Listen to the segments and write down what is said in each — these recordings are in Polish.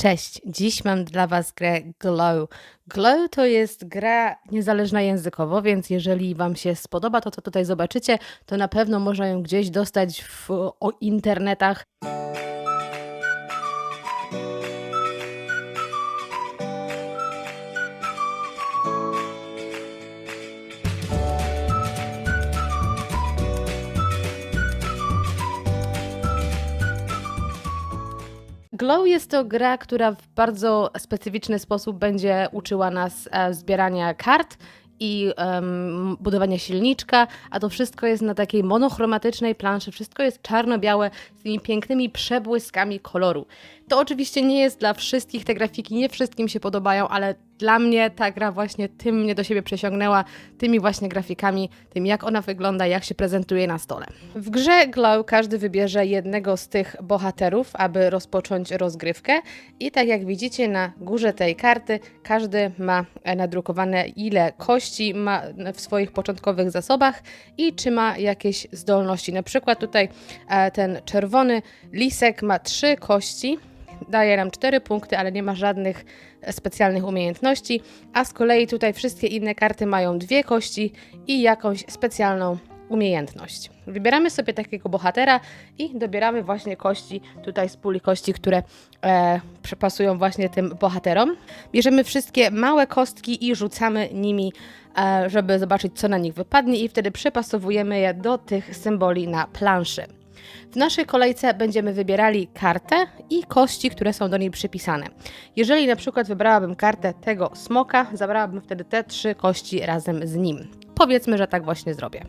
Cześć, dziś mam dla Was grę Glow. Glow to jest gra niezależna językowo, więc jeżeli Wam się spodoba to, co tutaj zobaczycie, to na pewno można ją gdzieś dostać w o internetach. Glow jest to gra, która w bardzo specyficzny sposób będzie uczyła nas e, zbierania kart i em, budowania silniczka, a to wszystko jest na takiej monochromatycznej planszy, wszystko jest czarno-białe z tymi pięknymi przebłyskami koloru. To oczywiście nie jest dla wszystkich, te grafiki nie wszystkim się podobają, ale dla mnie ta gra właśnie tym mnie do siebie przesiągnęła, tymi właśnie grafikami, tym jak ona wygląda, jak się prezentuje na stole. W grze Glow każdy wybierze jednego z tych bohaterów, aby rozpocząć rozgrywkę i tak jak widzicie na górze tej karty, każdy ma e, nadrukowane ile kości ma w swoich początkowych zasobach i czy ma jakieś zdolności. Na przykład tutaj e, ten czerwony lisek ma trzy kości, daje nam 4 punkty, ale nie ma żadnych specjalnych umiejętności, a z kolei tutaj wszystkie inne karty mają dwie kości i jakąś specjalną umiejętność. Wybieramy sobie takiego bohatera i dobieramy właśnie kości tutaj z puli kości, które e, przypasują właśnie tym bohaterom. Bierzemy wszystkie małe kostki i rzucamy nimi, e, żeby zobaczyć co na nich wypadnie i wtedy przypasowujemy je do tych symboli na planszy. W naszej kolejce będziemy wybierali kartę i kości, które są do niej przypisane. Jeżeli na przykład wybrałabym kartę tego smoka, zabrałabym wtedy te trzy kości razem z nim. Powiedzmy, że tak właśnie zrobię.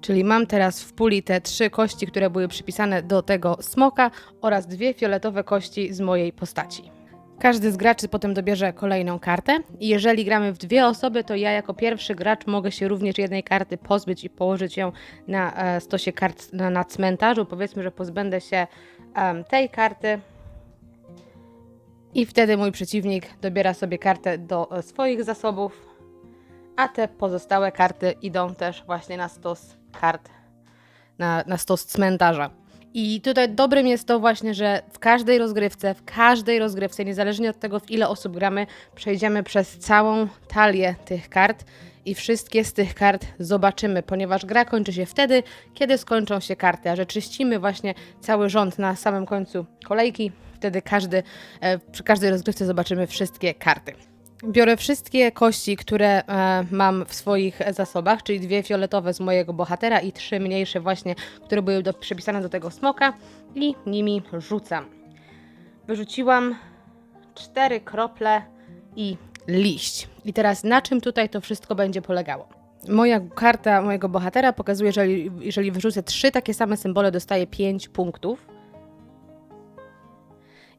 Czyli mam teraz w puli te trzy kości, które były przypisane do tego smoka oraz dwie fioletowe kości z mojej postaci. Każdy z graczy potem dobierze kolejną kartę i jeżeli gramy w dwie osoby, to ja jako pierwszy gracz mogę się również jednej karty pozbyć i położyć ją na e, stosie kart na, na cmentarzu. Powiedzmy, że pozbędę się tej karty i wtedy mój przeciwnik dobiera sobie kartę do e, swoich zasobów, a te pozostałe karty idą też właśnie na stos kart, na, na stos cmentarza. I tutaj dobrym jest to właśnie, że w każdej rozgrywce, w każdej rozgrywce, niezależnie od tego, w ile osób gramy, przejdziemy przez całą talię tych kart i wszystkie z tych kart zobaczymy, ponieważ gra kończy się wtedy, kiedy skończą się karty, a że czyścimy właśnie cały rząd na samym końcu kolejki, wtedy każdy, e, przy każdej rozgrywce zobaczymy wszystkie karty. Biorę wszystkie kości, które e, mam w swoich zasobach, czyli dwie fioletowe z mojego bohatera i trzy mniejsze właśnie, które były do, przypisane do tego smoka i nimi rzucam. Wyrzuciłam cztery krople i liść. I teraz na czym tutaj to wszystko będzie polegało? Moja karta mojego bohatera pokazuje, że jeżeli, jeżeli wyrzucę trzy takie same symbole, dostaję 5 punktów.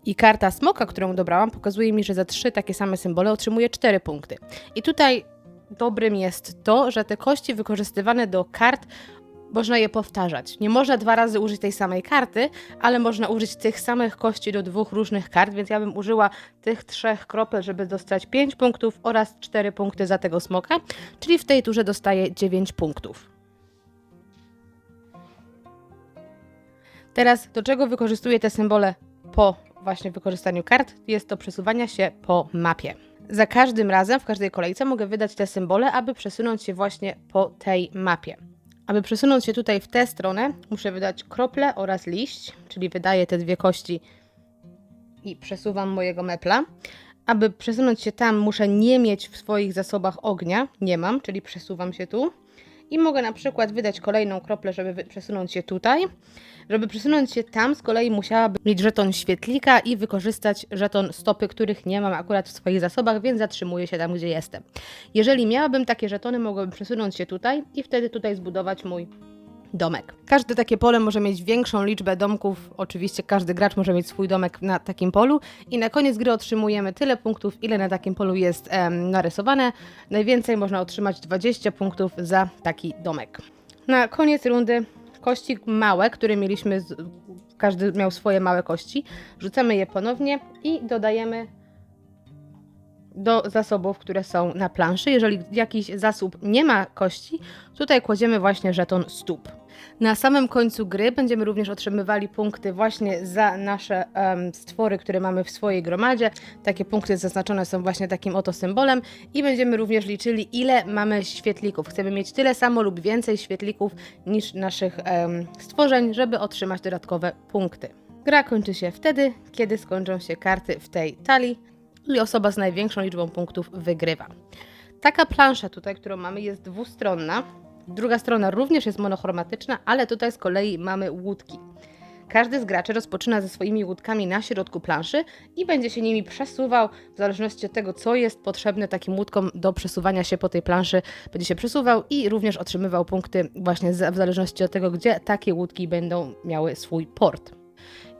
I karta smoka, którą dobrałam, pokazuje mi, że za trzy takie same symbole otrzymuję 4 punkty. I tutaj dobrym jest to, że te kości wykorzystywane do kart można je powtarzać. Nie można dwa razy użyć tej samej karty, ale można użyć tych samych kości do dwóch różnych kart, więc ja bym użyła tych trzech kropel, żeby dostać 5 punktów oraz 4 punkty za tego smoka, czyli w tej turze dostaję 9 punktów. Teraz do czego wykorzystuję te symbole po właśnie wykorzystaniu kart? Jest to przesuwania się po mapie. Za każdym razem, w każdej kolejce mogę wydać te symbole, aby przesunąć się właśnie po tej mapie. Aby przesunąć się tutaj w tę stronę, muszę wydać krople oraz liść, czyli wydaję te dwie kości i przesuwam mojego mepla. Aby przesunąć się tam, muszę nie mieć w swoich zasobach ognia. Nie mam, czyli przesuwam się tu. I mogę na przykład wydać kolejną kroplę, żeby przesunąć się tutaj. Żeby przesunąć się tam, z kolei musiałabym mieć żeton świetlika i wykorzystać żeton stopy, których nie mam akurat w swoich zasobach, więc zatrzymuję się tam, gdzie jestem. Jeżeli miałabym takie żetony, mogłabym przesunąć się tutaj i wtedy tutaj zbudować mój domek. Każde takie pole może mieć większą liczbę domków. Oczywiście każdy gracz może mieć swój domek na takim polu i na koniec gry otrzymujemy tyle punktów, ile na takim polu jest em, narysowane. Najwięcej można otrzymać 20 punktów za taki domek. Na koniec rundy kości małe, które mieliśmy, z, każdy miał swoje małe kości. Rzucamy je ponownie i dodajemy do zasobów, które są na planszy. Jeżeli jakiś zasób nie ma kości, tutaj kładziemy właśnie żeton stóp. Na samym końcu gry będziemy również otrzymywali punkty właśnie za nasze em, stwory, które mamy w swojej gromadzie. Takie punkty zaznaczone są właśnie takim oto symbolem i będziemy również liczyli, ile mamy świetlików. Chcemy mieć tyle samo lub więcej świetlików niż naszych em, stworzeń, żeby otrzymać dodatkowe punkty. Gra kończy się wtedy, kiedy skończą się karty w tej talii i osoba z największą liczbą punktów wygrywa. Taka plansza tutaj, którą mamy, jest dwustronna. Druga strona również jest monochromatyczna, ale tutaj z kolei mamy łódki. Każdy z graczy rozpoczyna ze swoimi łódkami na środku planszy i będzie się nimi przesuwał w zależności od tego, co jest potrzebne takim łódkom do przesuwania się po tej planszy. Będzie się przesuwał i również otrzymywał punkty właśnie w zależności od tego, gdzie takie łódki będą miały swój port.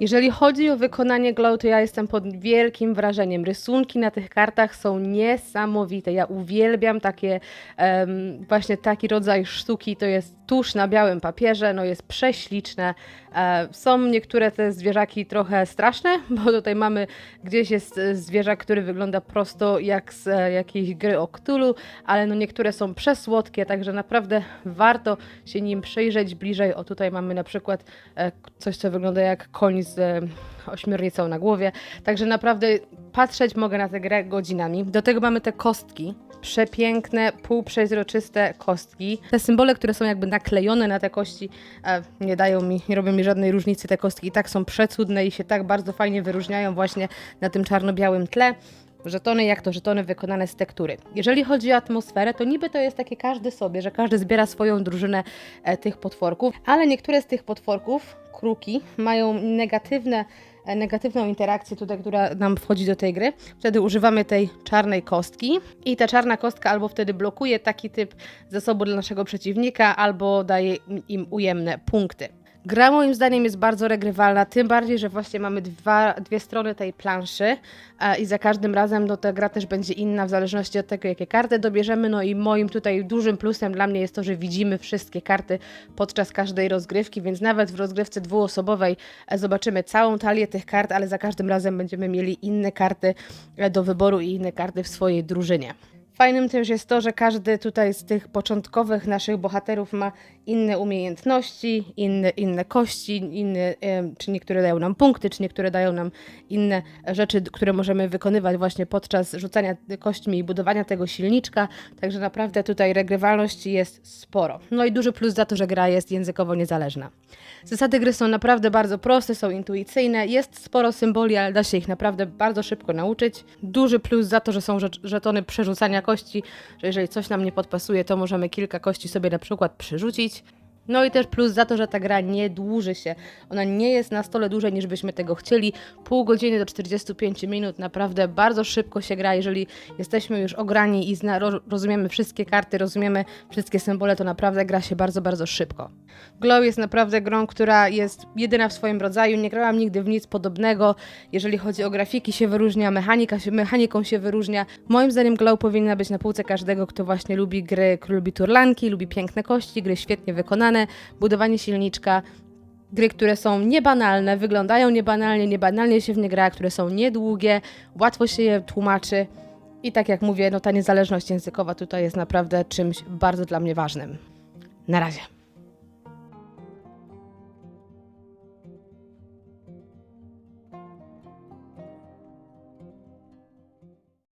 Jeżeli chodzi o wykonanie glow, to ja jestem pod wielkim wrażeniem. Rysunki na tych kartach są niesamowite. Ja uwielbiam takie, em, właśnie taki rodzaj sztuki. To jest tusz na białym papierze, no jest prześliczne. E, są niektóre te zwierzaki trochę straszne, bo tutaj mamy gdzieś jest e, zwierzak, który wygląda prosto jak z e, jakiejś gry o Cthulhu, ale no niektóre są przesłodkie, także naprawdę warto się nim przyjrzeć bliżej. O tutaj mamy na przykład e, coś, co wygląda jak koń z e, ośmiornicą na głowie. Także naprawdę patrzeć mogę na tę grę godzinami. Do tego mamy te kostki. Przepiękne, półprzezroczyste kostki. Te symbole, które są jakby naklejone na te kości, e, nie dają mi, nie robią mi żadnej różnicy. Te kostki i tak są przecudne i się tak bardzo fajnie wyróżniają właśnie na tym czarno-białym tle. Żetony, jak to żetony wykonane z tektury. Jeżeli chodzi o atmosferę, to niby to jest takie każdy sobie, że każdy zbiera swoją drużynę e, tych potworków, ale niektóre z tych potworków, kruki, mają negatywne, e, negatywną interakcję tutaj, która nam wchodzi do tej gry. Wtedy używamy tej czarnej kostki i ta czarna kostka albo wtedy blokuje taki typ zasobu dla naszego przeciwnika, albo daje im- im ujemne punkty. Gra moim zdaniem jest bardzo regrywalna, tym bardziej, że właśnie mamy dwa, dwie strony tej planszy e, i za każdym razem no, ta gra też będzie inna w zależności od tego, jakie karty dobierzemy. No i moim tutaj dużym plusem dla mnie jest to, że widzimy wszystkie karty podczas każdej rozgrywki, więc nawet w rozgrywce dwuosobowej e, zobaczymy całą talię tych kart, ale za każdym razem będziemy mieli inne karty e, do wyboru i inne karty w swojej drużynie. Fajnym też jest to, że każdy tutaj z tych początkowych naszych bohaterów ma inne umiejętności, inne, inne kości, inne, em, czy niektóre dają nam punkty, czy niektóre dają nam inne rzeczy, które możemy wykonywać właśnie podczas rzucania kośćmi i budowania tego silniczka. Także naprawdę tutaj regrywalności jest sporo. No i duży plus za to, że gra jest językowo niezależna. Zasady gry są naprawdę bardzo proste, są intuicyjne, jest sporo symboli, ale da się ich naprawdę bardzo szybko nauczyć. Duży plus za to, że są żetony przerzucania kości, że jeżeli coś nam nie podpasuje, to możemy kilka kości sobie na przykład przerzucić. No i też plus za to, że ta gra nie dłuży się. Ona nie jest na stole dłużej niż byśmy tego chcieli. Pół godziny do 45 minut, naprawdę bardzo szybko się gra. Jeżeli jesteśmy już ograni i zna, ro, rozumiemy wszystkie karty, rozumiemy wszystkie symbole, to naprawdę gra się bardzo, bardzo szybko. Glow jest naprawdę grą, która jest jedyna w swoim rodzaju. Nie grałam nigdy w nic podobnego. Jeżeli chodzi o grafiki, się wyróżnia, mechanika się, mechaniką się wyróżnia. Moim zdaniem Glow powinna być na półce każdego, kto właśnie lubi gry, lubi turlanki, lubi piękne kości, gry świetnie wykonane, budowanie silniczka. Gry, które są niebanalne, wyglądają niebanalnie, niebanalnie się w nie gra, które są niedługie, łatwo się je tłumaczy. I tak jak mówię, no ta niezależność językowa tutaj jest naprawdę czymś bardzo dla mnie ważnym. Na razie.